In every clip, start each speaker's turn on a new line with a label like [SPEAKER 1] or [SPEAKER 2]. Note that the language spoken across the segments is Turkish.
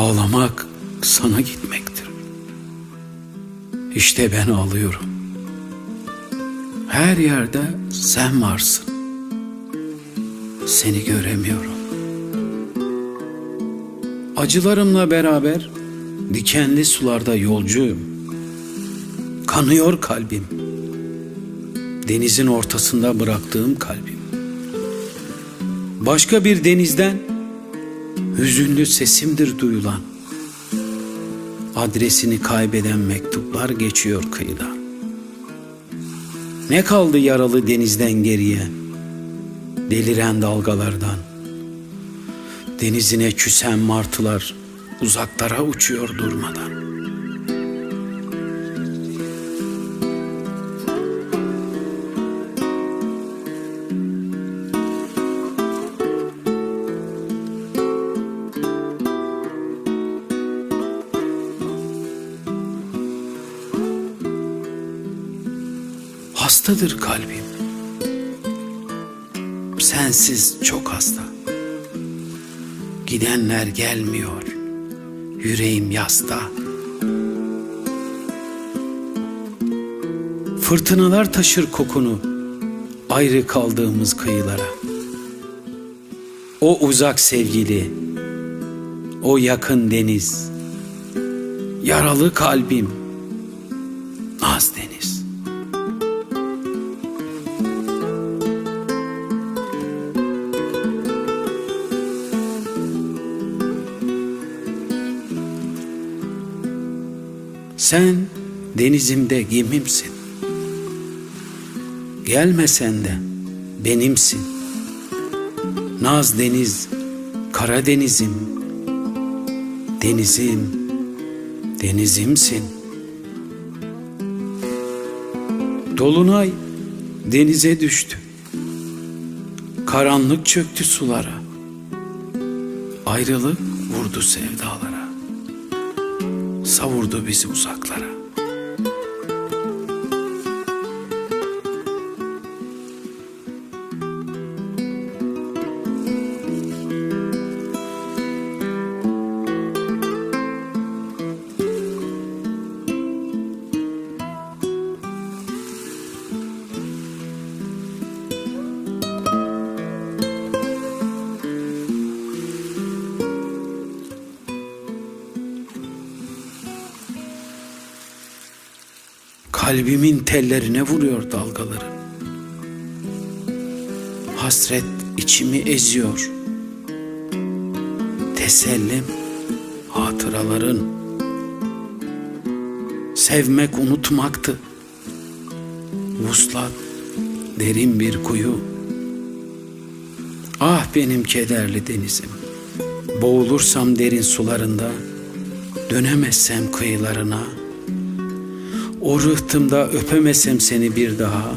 [SPEAKER 1] Ağlamak sana gitmektir. İşte ben ağlıyorum. Her yerde sen varsın. Seni göremiyorum. Acılarımla beraber dikenli sularda yolcuyum. Kanıyor kalbim. Denizin ortasında bıraktığım kalbim. Başka bir denizden hüzünlü sesimdir duyulan. Adresini kaybeden mektuplar geçiyor kıyıdan. Ne kaldı yaralı denizden geriye? Deliren dalgalardan. Denizine küsen martılar uzaklara uçuyor durmadan. Hastadır kalbim. Sensiz çok hasta. Gidenler gelmiyor. Yüreğim yasta. Fırtınalar taşır kokunu ayrı kaldığımız kıyılara. O uzak sevgili, o yakın deniz, yaralı kalbim, naz deniz. Sen denizimde gemimsin. Gelmesen de benimsin. Naz deniz, Karadenizim. Denizim, denizimsin. Dolunay denize düştü. Karanlık çöktü sulara. Ayrılık vurdu sevdalara savurdu bizi uzaklara. Kalbimin tellerine vuruyor dalgaları. Hasret içimi eziyor. Tesellim hatıraların. Sevmek unutmaktı. Vuslat derin bir kuyu. Ah benim kederli denizim. Boğulursam derin sularında, dönemezsem kıyılarına, o rıhtımda öpemesem seni bir daha,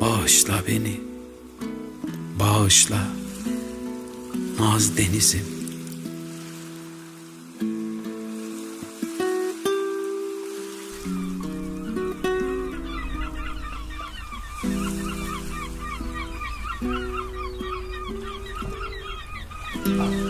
[SPEAKER 1] bağışla beni, bağışla, naz denizim.
[SPEAKER 2] Thank